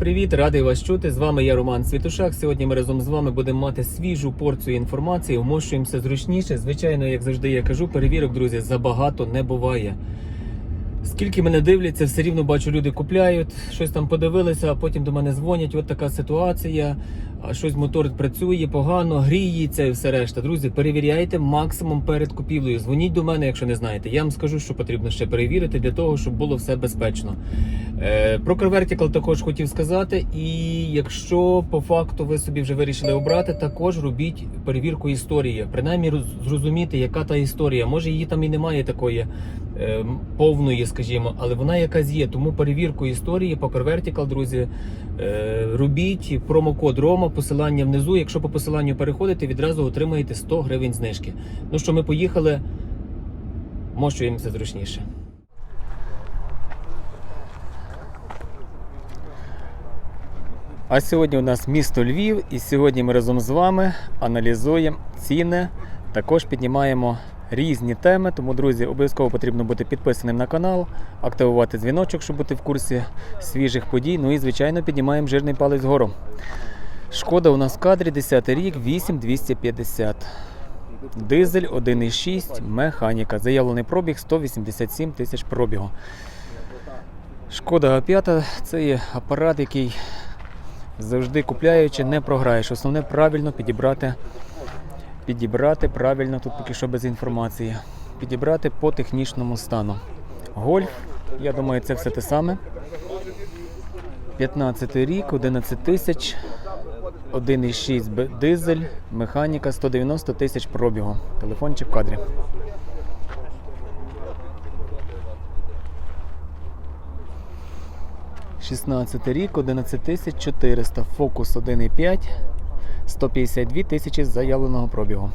Привіт, радий вас чути. З вами я Роман Світушак. Сьогодні ми разом з вами будемо мати свіжу порцію інформації. Вмощуємося зручніше. Звичайно, як завжди я кажу, перевірок, друзі, забагато не буває. Скільки мене дивляться, все рівно бачу, люди купляють, щось там подивилися, а потім до мене дзвонять. От така ситуація. А щось мотор працює погано, гріється і все решта. Друзі, перевіряйте максимум перед купівлею. Дзвоніть до мене, якщо не знаєте. Я вам скажу, що потрібно ще перевірити для того, щоб було все безпечно. Е, Про CarVertical також хотів сказати. І якщо по факту ви собі вже вирішили обрати, також робіть перевірку історії. Принаймні зрозуміти, яка та історія. Може її там і немає такої е, повної, скажімо, але вона якась є. Тому перевірку історії по CarVertical, друзі, е, робіть промокод Рома, посилання внизу. Якщо по посиланню переходите, відразу отримаєте 100 гривень знижки. Ну що, ми поїхали. Мощуємося зручніше. А сьогодні у нас місто Львів, і сьогодні ми разом з вами аналізуємо ціни. Також піднімаємо різні теми. Тому, друзі, обов'язково потрібно бути підписаним на канал, активувати дзвіночок, щоб бути в курсі свіжих подій. Ну і, звичайно, піднімаємо жирний палець вгору. Шкода у нас в кадрі 10 рік 8250. Дизель 1,6, механіка. Заявлений пробіг 187 тисяч пробігу. Шкода А5 це є апарат, який завжди купляючи, не програєш. Основне правильно підібрати, підібрати правильно, тут поки що без інформації. Підібрати по технічному стану. Гольф, я думаю, це все те саме. 15 рік, 11 тисяч, 1,6 б- дизель, механіка, 190 тисяч пробігу. Телефончик в кадрі. Шістнадцятий рік, 11 тисяч 400, фокус 1,5, 152 тисячі заявленого пробігу.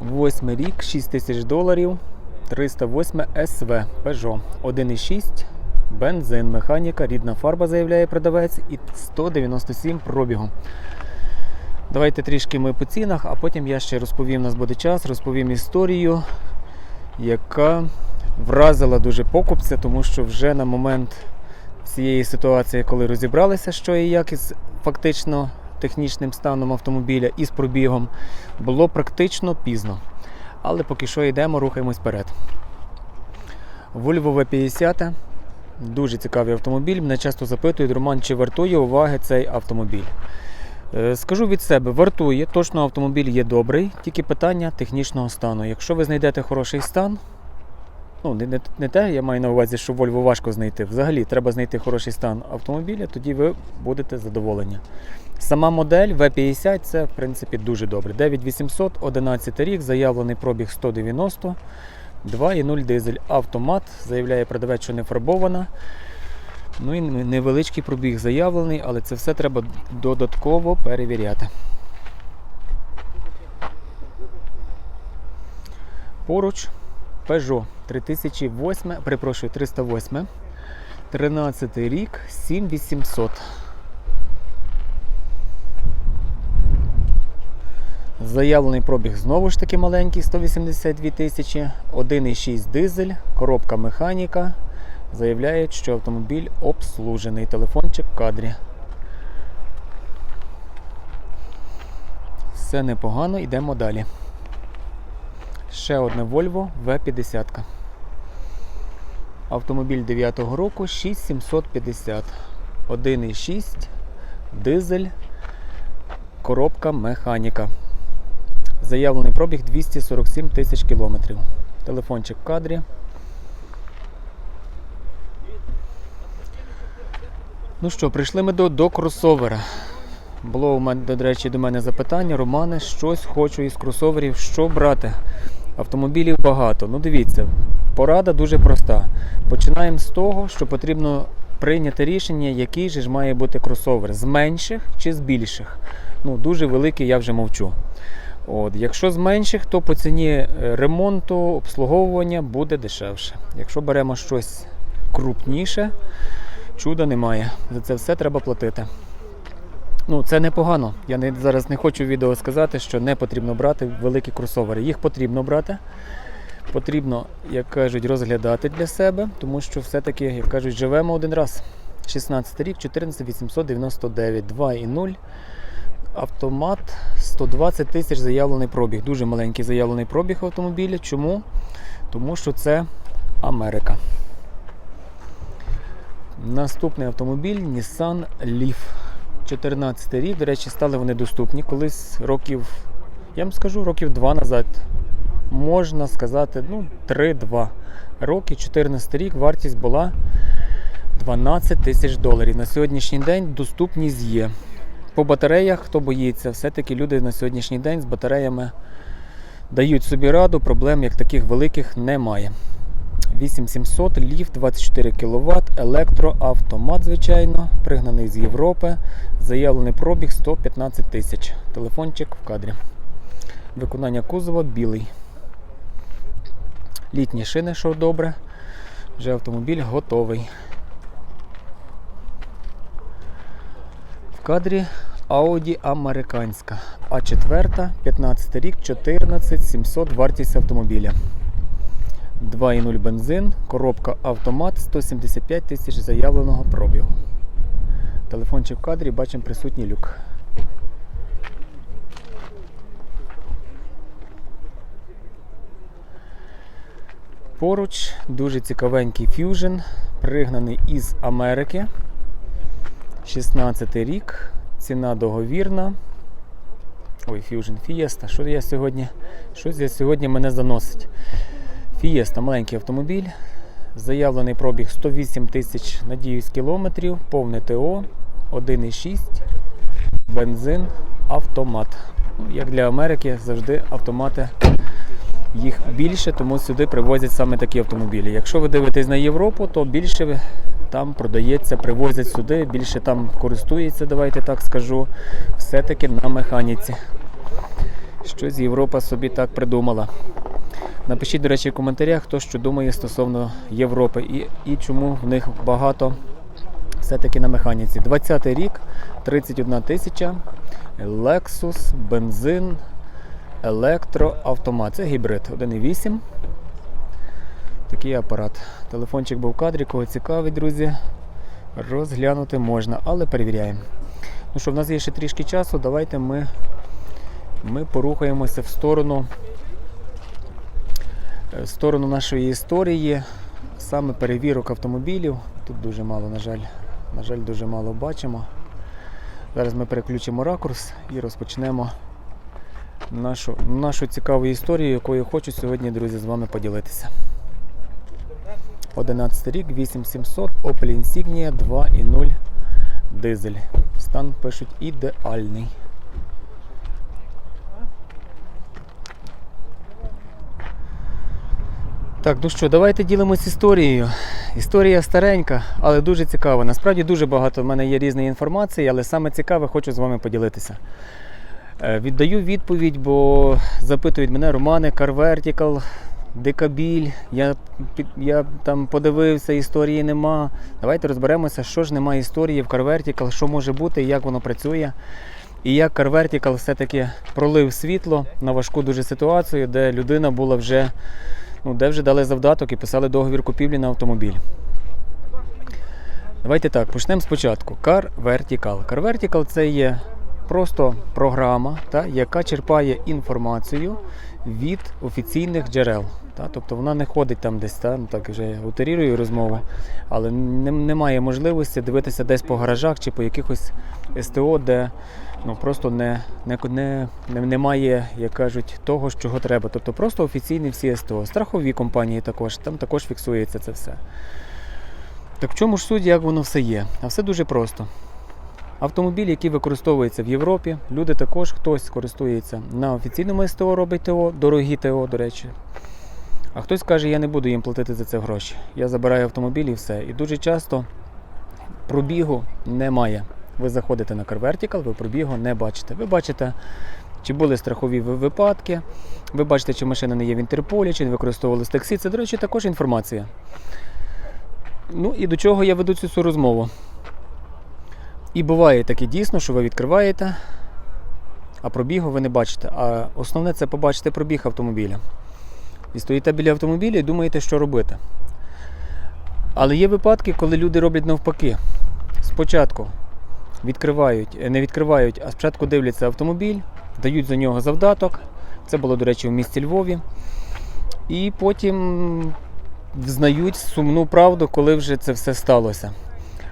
Восьмий рік, 6 тисяч доларів, 308 СВ Peugeot 1,6, бензин, механіка, рідна фарба, заявляє продавець, і 197 пробігу. Давайте трішки ми по цінах, а потім я ще розповім, у нас буде час, розповім історію, яка вразила дуже покупця, тому що вже на момент цієї ситуації, коли розібралися, що і як із фактично технічним станом автомобіля і з пробігом, було практично пізно. Але поки що йдемо, рухаємось вперед. Volvo V50 дуже цікавий автомобіль. Мене часто запитують, Роман, чи вартує уваги цей автомобіль. Е, Скажу від себе, вартує, точно автомобіль є добрий, тільки питання технічного стану. Якщо ви знайдете хороший стан, ну не, не, не те, я маю на увазі, що Volvo важко знайти. Взагалі треба знайти хороший стан автомобіля, тоді ви будете задоволені. Сама модель V50 це в принципі дуже добре. 9800, 11 рік, заявлений пробіг 190, 2,0 дизель. Автомат, заявляє продавець, що не фарбована. Ну і невеличкий пробіг заявлений, але це все треба додатково перевіряти. Поруч Peugeot 3008, перепрошую, 308, 13 рік, 7800. Заявлений пробіг знову ж таки маленький, 182 тисячі, 1,6 дизель, коробка механіка. Заявляють, що автомобіль обслужений. Телефончик в кадрі. Все непогано, йдемо далі. Ще одне Volvo V50. Автомобіль 9-го року 6750. 1,6 дизель, коробка механіка. Заявлений пробіг 247 тисяч кілометрів. Телефончик в кадрі. Ну що, прийшли ми до, до кросовера. Було у мене, до речі, до мене запитання, Романе, щось хочу із кросоверів, що брати. Автомобілів багато. Ну дивіться, порада дуже проста. Починаємо з того, що потрібно прийняти рішення, який же ж має бути кросовер. З менших чи з більших. Ну, дуже великий я вже мовчу. От, якщо з менших, то по ціні е, ремонту, обслуговування буде дешевше. Якщо беремо щось крупніше, чуда немає. За це все треба платити. Ну, це непогано. Я не, зараз не хочу відео сказати, що не потрібно брати великі кросовери. Їх потрібно брати. Потрібно, як кажуть, розглядати для себе, тому що все-таки, як кажуть, живемо один раз. 16 рік, 14899, 2,0. Автомат 120 тисяч заявлений пробіг. Дуже маленький заявлений пробіг автомобіля. Чому? Тому що це Америка. Наступний автомобіль Nissan Leaf. 14 рік. До речі, стали вони доступні. Колись років, я вам скажу, років два назад. Можна сказати, ну, 3-2 роки. 14 рік вартість була 12 тисяч доларів. На сьогоднішній день доступність є. По батареях, хто боїться, все-таки люди на сьогоднішній день з батареями дають собі раду, проблем як таких великих немає. 8700, ліфт 24 кВт, електроавтомат, звичайно, пригнаний з Європи. Заявлений пробіг 115 тисяч. Телефончик в кадрі. Виконання кузова білий. Літні шини, що добре. Вже автомобіль готовий. Кадрі Audi американська. А4, 15 рік, 14 700 вартість автомобіля. 2,0 бензин, коробка автомат, 175 тисяч заявленого пробігу. Телефончик в кадрі, бачимо присутній люк. Поруч дуже цікавенький Fusion, пригнаний із Америки. 16 рік, ціна договірна. Ой, Fusion Fiesta. Що я сьогодні? Щось я сьогодні мене заносить. Фієста маленький автомобіль. Заявлений пробіг 108 тисяч, надіюсь, кілометрів, повне ТО, 1,6, бензин, автомат. Ну, Як для Америки, завжди автомати їх більше, тому сюди привозять саме такі автомобілі. Якщо ви дивитесь на Європу, то більше там продається, привозять сюди, більше там користується, давайте так скажу, все-таки на механіці. Щось Європа собі так придумала. Напишіть, до речі, в коментарях, хто що думає стосовно Європи і, і чому в них багато все-таки на механіці. 20-й рік, 31 тисяча, Lexus, бензин, електроавтомат. Це гібрид 1,8. Такий апарат. Телефончик був в кадрі, кого цікавить, друзі. Розглянути можна, але перевіряємо. Ну що, в нас є ще трішки часу, давайте ми, ми порухаємося в сторону в сторону нашої історії, саме перевірок автомобілів. Тут дуже мало, на жаль, на жаль, дуже мало бачимо. Зараз ми переключимо ракурс і розпочнемо нашу, нашу цікаву історію, якою хочу сьогодні, друзі, з вами поділитися. 11 рік, 8700, Opel Insignia 2.0 дизель. Стан пишуть ідеальний. Так, ну що, давайте ділимось історією. Історія старенька, але дуже цікава. Насправді дуже багато в мене є різної інформації, але саме цікаве хочу з вами поділитися. Е, Віддаю відповідь, бо запитують мене Car Vertical, Декабіль. Я, я там подивився, історії нема. Давайте розберемося, що ж немає історії в Car що може бути, як воно працює. І як Car все-таки пролив світло на важку дуже ситуацію, де людина була вже ну, де вже дали завдаток і писали договір купівлі на автомобіль. Давайте так, почнемо спочатку. Car Vertical. Car це є просто програма, та, яка черпає інформацію від офіційних джерел. Та, тобто вона не ходить там десь, та, ну, так вже утерірую розмову, але не, немає можливості дивитися десь по гаражах чи по якихось СТО, де ну, просто не, не, не, немає, як кажуть, того, чого треба. Тобто просто офіційні всі СТО. Страхові компанії також, там також фіксується це все. Так в чому ж суть, як воно все є? А все дуже просто. Автомобіль, який використовується в Європі, люди також, хтось користується на офіційному СТО, робить ТО, дорогі ТО, до речі. А хтось каже, я не буду їм платити за це гроші. Я забираю автомобіль і все. І дуже часто пробігу немає. Ви заходите на Car Vertical, ви пробігу не бачите. Ви бачите, чи були страхові випадки, ви бачите, чи машина не є в Інтерполі, чи не використовувалися таксі. Це, до речі, також інформація. Ну і до чого я веду цю розмову. І буває таке дійсно, що ви відкриваєте, а пробігу ви не бачите. А основне це побачити пробіг автомобіля. І стоїте біля автомобіля і думаєте, що робити. Але є випадки, коли люди роблять навпаки. Спочатку відкривають, е, не відкривають, а спочатку дивляться автомобіль, дають за нього завдаток. Це було, до речі, в місті Львові. І потім взнають сумну правду, коли вже це все сталося.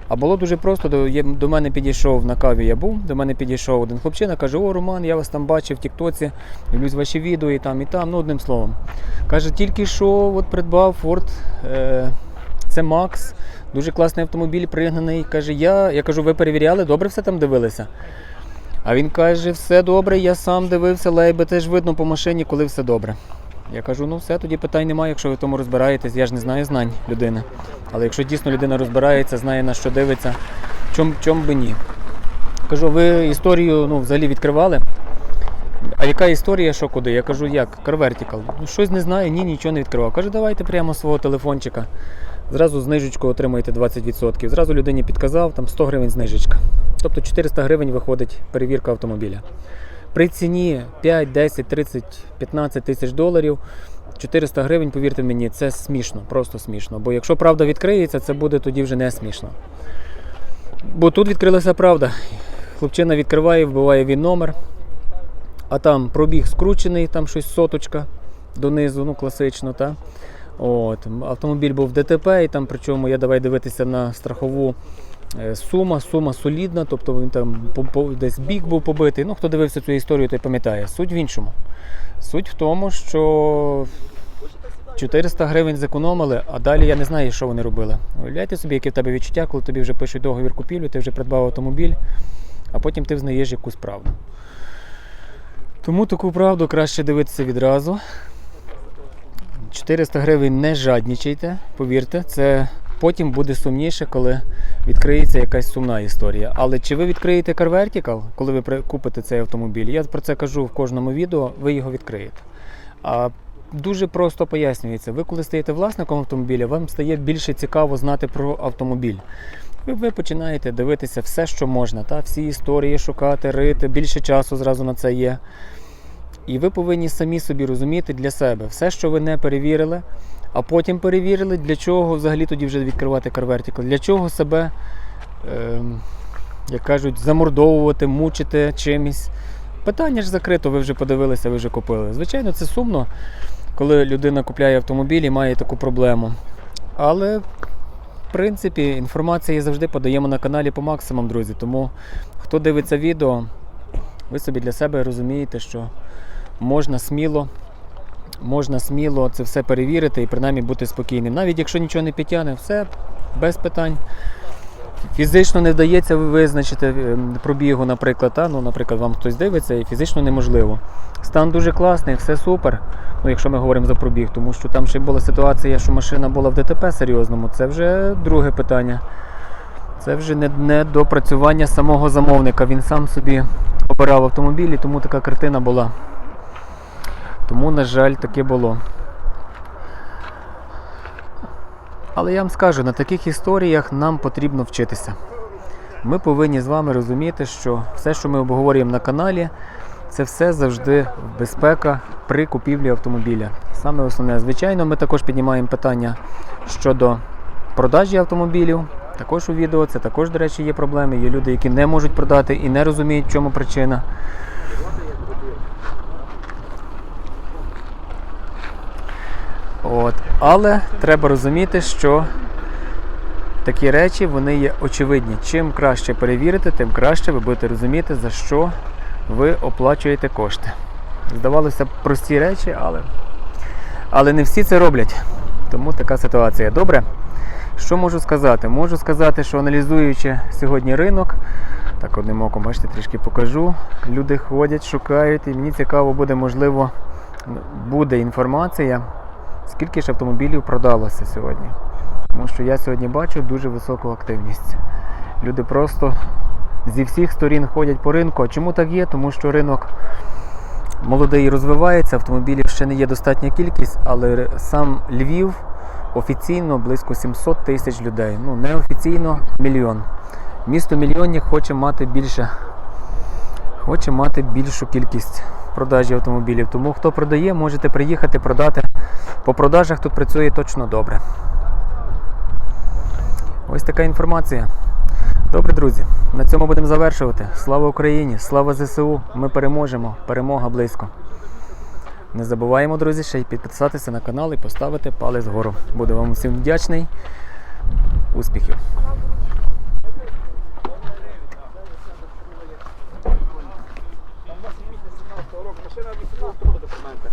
А було дуже просто. До, є- до мене підійшов на каві, я був. До мене підійшов один хлопчина, каже: О, Роман, я вас там бачив в Тіктоці, дивлюсь ваші відео і там, і там. Ну, одним словом. Каже, тільки що от придбав Ford. Е, це Макс, дуже класний автомобіль, пригнаний. Каже, я, я кажу, ви перевіряли, добре все там дивилися. А він каже, все добре, я сам дивився, лейби теж видно по машині, коли все добре. Я кажу, ну все, тоді питань немає, якщо ви в тому розбираєтесь. Я ж не знаю знань людини. Але якщо дійсно людина розбирається, знає на що дивиться, чом, чом би ні. Кажу, ви історію ну, взагалі відкривали? А яка історія, що куди? Я кажу, як? Car Ну, щось не знаю, ні, нічого не відкривав. Каже, давайте прямо з свого телефончика. Зразу знижечку отримаєте 20%. Зразу людині підказав, там 100 гривень знижечка. Тобто 400 гривень виходить перевірка автомобіля. При ціні 5, 10, 30, 15 тисяч доларів 400 гривень, повірте мені, це смішно, просто смішно. Бо якщо правда відкриється, це буде тоді вже не смішно. Бо тут відкрилася правда. Хлопчина відкриває, вбиває він номер, а там пробіг скручений, там щось соточка донизу, ну класично, та? От. Автомобіль був в ДТП, і там причому я давай дивитися на страхову сума, сума солідна, тобто він там десь бік був побитий. Ну, хто дивився цю історію, той пам'ятає. Суть в іншому. Суть в тому, що 400 гривень зекономили, а далі я не знаю, що вони робили. Уявляєте собі, яке в тебе відчуття, коли тобі вже пишуть договір купівлі, ти вже придбав автомобіль, а потім ти взнаєш якусь правду. Тому таку правду краще дивитися відразу. 400 гривень не жаднічайте, повірте, це потім буде сумніше, коли відкриється якась сумна історія. Але чи ви відкриєте Car Vertical, коли ви купите цей автомобіль? Я про це кажу в кожному відео, ви його відкриєте. А дуже просто пояснюється. Ви, коли стаєте власником автомобіля, вам стає більше цікаво знати про автомобіль. Ви, ви починаєте дивитися все, що можна, та? всі історії шукати, рити, більше часу зразу на це є. І ви повинні самі собі розуміти для себе все, що ви не перевірили, а потім перевірили, для чого взагалі тоді вже відкривати Vertical, для чого себе, ем, як кажуть, замордовувати, мучити чимось. Питання ж закрито, ви вже подивилися, ви вже купили. Звичайно, це сумно, коли людина купляє автомобіль і має таку проблему. Але, в принципі, інформацію завжди подаємо на каналі по максимуму, друзі. Тому хто дивиться відео, ви собі для себе розумієте, що можна сміло, можна сміло це все перевірити і принаймні бути спокійним. Навіть якщо нічого не підтягне, все без питань. Фізично не вдається визначити ем, пробігу, наприклад, та? ну, наприклад, вам хтось дивиться і фізично неможливо. Стан дуже класний, все супер. Ну, якщо ми говоримо за пробіг, тому що там ще була ситуація, що машина була в ДТП серйозному, це вже друге питання. Це вже не, не допрацювання самого замовника. Він сам собі обирав автомобіль, тому така картина була. Тому, на жаль, таке було. Але я вам скажу, на таких історіях нам потрібно вчитися. Ми повинні з вами розуміти, що все, що ми обговорюємо на каналі, це все завжди безпека при купівлі автомобіля. Саме основне, звичайно, ми також піднімаємо питання щодо продажі автомобілів. Також у відео це також, до речі, є проблеми. Є люди, які не можуть продати і не розуміють, в чому причина. От. Але треба розуміти, що такі речі вони є очевидні. Чим краще перевірити, тим краще ви будете розуміти, за що ви оплачуєте кошти. Здавалося б, прості речі, але, але не всі це роблять. Тому така ситуація. Добре. Що можу сказати? Можу сказати, що аналізуючи сьогодні ринок, так одним оком, бачите, трішки покажу. Люди ходять, шукають, і мені цікаво буде, можливо, буде інформація, скільки ж автомобілів продалося сьогодні. Тому що я сьогодні бачу дуже високу активність. Люди просто зі всіх сторін ходять по ринку. А чому так є? Тому що ринок молодий розвивається, автомобілів ще не є достатня кількість, але сам Львів офіційно близько 700 тисяч людей. Ну, неофіційно мільйон. Місто мільйонник хоче мати більше. Хоче мати більшу кількість продажі автомобілів. Тому хто продає, можете приїхати продати. По продажах тут працює точно добре. Ось така інформація. Добре, друзі, на цьому будемо завершувати. Слава Україні! Слава ЗСУ! Ми переможемо! Перемога близько! Не забуваємо, друзі, ще й підписатися на канал і поставити палець вгору. Буду вам всім вдячний. Успіхів!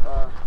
Машина